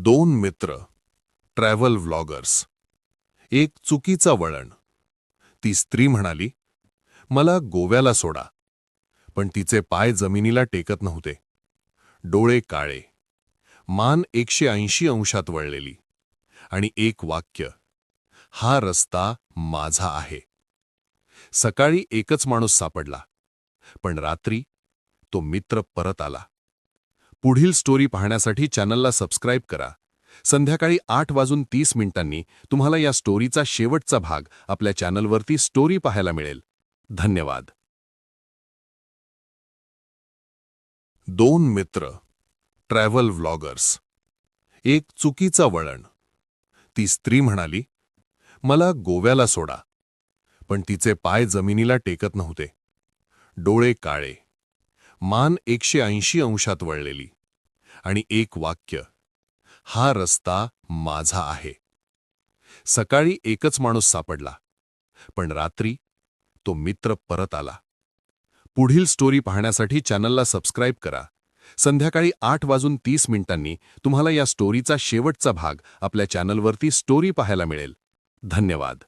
दोन मित्र travel vloggers एक चुकीचा वळण. ती स्त्री म्हणाली मला गोव्याला सोडा. पण तिचे पाय जमिनीला टेकत नव्हते. डोळे काळे. मान एकशे ऐंशी अंशात वळलेली. आणि एक वाक्य हा रस्ता माझा आहे. सकाळी एकच माणूस सापडला. पण रात्री तो मित्र परत आला. पुढील स्टोरी पाहण्यासाठी चॅनलला सबस्क्राईब करा. संध्याकाळी आठ वाजून तीस मिनिटांनी तुम्हाला या स्टोरीचा शेवटचा भाग आपल्या चॅनलवरती स्टोरी पाहायला मिळेल. धन्यवाद. दोन मित्र ट्रॅव्हल व्लॉगर्स. एक चुकीचा वळण. ती स्त्री म्हणाली मला गोव्याला सोडा. पण तिचे पाय जमिनीला टेकत नव्हते. डोळे काळे. मान एकशे ऐंशी अंशात वळलेली. आणि एक वाक्य हा रस्ता माझा आहे. सकाळी एकच माणूस सापडला पण रात्री तो मित्र परत आला. पुढील स्टोरी पाहण्यासाठी चॅनलला सबस्क्राईब करा. संध्याकाळी आठ वाजून तीस मिनिटांनी तुम्हाला या स्टोरीचा शेवटचा भाग आपल्या चॅनलवरती स्टोरी पाहायला मिळेल. धन्यवाद.